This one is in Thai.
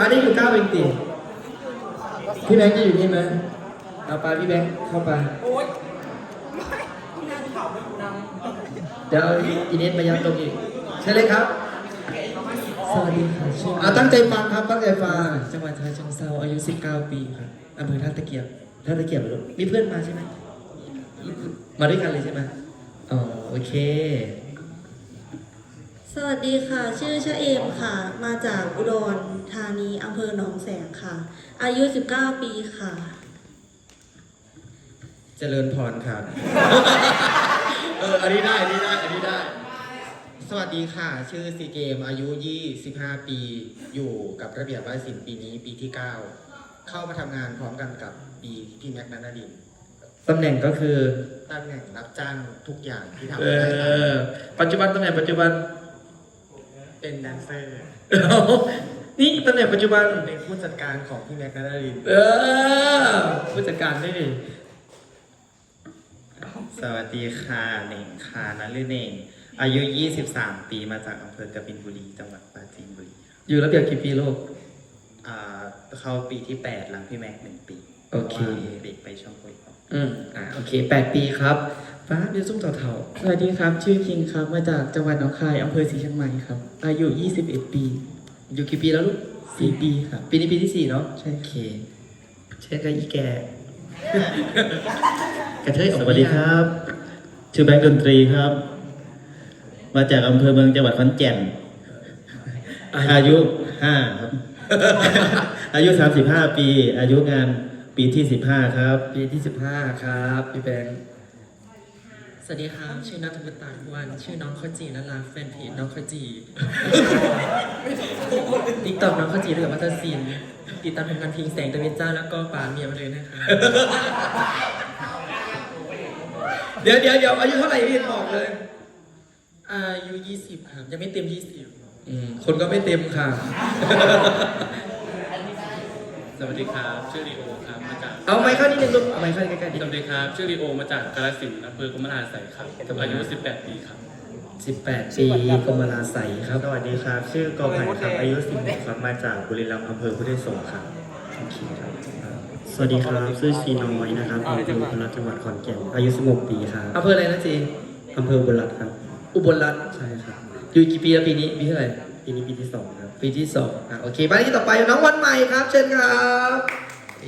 อันนี้อยู่เก้าเองติพี่แบงค์จะอยู่นี่ไหมเอาไปพี่แบงค์เข้าไปเดี๋ยวเอาอินเนสมายัดตรงอีกใช่เลยครับ สวัสดีค่ะชื่อเอาตั้งใจฟังครับตั้งใจฟังจังหวัดฉะเชิงเทราอายุ 19 ปีค่ะอำเภอท่าตะเกียบท่านตะเกียบเหรอมีเพื่อนมาใช่ไหมมาด้วยกันเลยใช่ไหมอ๋อโอเค สวัสดีค่ะ ชื่อชะเอมค่ะ มาจากอุดรธานีอำเภอหนองแสงค่ะ อายุ 19 ปีค่ะ เจริญพรครับ เออ อันนี้ได้ อันนี้ได้ อันนี้ได้ สวัสดีค่ะ ชื่อซีเกม อายุ 25 ปี อยู่กับระเบียบวัฒนศิลป์ปีนี้ปีที่ 9 เข้ามาทำงานพร้อมกันกับปีพี่แม็กนันนาดินตำแหน่งก็คือตำแหน่งรับจ้างทุกอย่างที่ทำเอได้ครับอปัจจุบันตำแหน่งปัจจุบัน เป็นแดนเซอร์ นี่ตำแหน่งปัจจุบันเป็นผู้จัดการของพี่แม็กนันนาดิน เออผู้จัดการนี่สวัสดีค่ะเน่งค่ะนฤเน่ง อายุ 23 ปีมาจากอำเภอกบินบุรีจังหวัดปราจีนบุรีครับอยู่ระเบียบกี่ปีลูก อ่าเข้าปีที่ 8 หลังพี่แม็กหนึ่งปีโอเค พราะว่าเด็กไปช่องโวยออกอืมอ่าโอเคแปดปีครับ ฟ้าเดี๋ยวซุ้มเถ่าสวัสดีครับ ชื่อคิงครับ มาจากจังหวัดหนองคายอำเภอศรีเชียงใหม่ครับ อายุ 21 ปี ๆอยู่กี่ปีแล้วลูก4ปีครับ ปีนี้ปีที่สี่เนาะใช่ โอเคเช็คกับอีแกกระเทยออกสมาวัสดีครับ ชื่อแบงค์ดนตรีครับ มาจากอำเภอเมืองจังหวัดขอนแก่น อายุห้าครับ อายุสามสิบห้าปี อายุงานปีที่สิบห้าครับ ปีที่สิบห้าครับ พี่แบงค์ส วัสดีครับชื่อนัทวุฒิตาทุวัน ชื่อน้องข้าวจีนาราแฟนเพจน้องข้าวจีติ๊กต็อกน้องข้าวจีด้วยกับวัตศิลป์ติดตามผลงานเพลงแสงตะเวนจ้าแล้วก็ป่าเมียมาเลยนะคะ เดี๋ยวเดี๋ยวเดี๋ยวอายุเท่าไหร่พี่บอกเลย อายุ20ครับยังไม่เต็ม20อืมคนก็ไม่เต็มค่ะ สวัสดีครับชื่อรีโอครับมาจากเอาไมค์เข้านิดนึงลูกเอาไมค์เข้าใกล้ๆนิดสวัสดีครับชื่อรีโอมาจากกาฬสินธุ์อำเภอกรมราชสัยครับอายุ 18 ปีครับสิบแปดปีกรมราใสครับ สวัสดีครับ ชื่อกอไผ่ครับ อายุ16ครับ มาจากบุรีรัมย์อำเภอพุทธสงฆ์ครับ โอเคครับ สวัสดีครับ ชื่อชีน้อยนะครับอำเภอบุรีรัมย์จังหวัดขอนแก่น อายุ16ปีครับอำเภออะไรนะจีอำเภอบุรีรัมย์ครับ อุบลรัตน์ใช่ครับ อยู่กี่ปีแล้วปีนี้ปีเท่าไหร่ ปีนี้ปีที่สองครับ ปีที่สองอะโอเคไปที่ต่อไปน้องวันใหม่ครับ เชิญครับเอ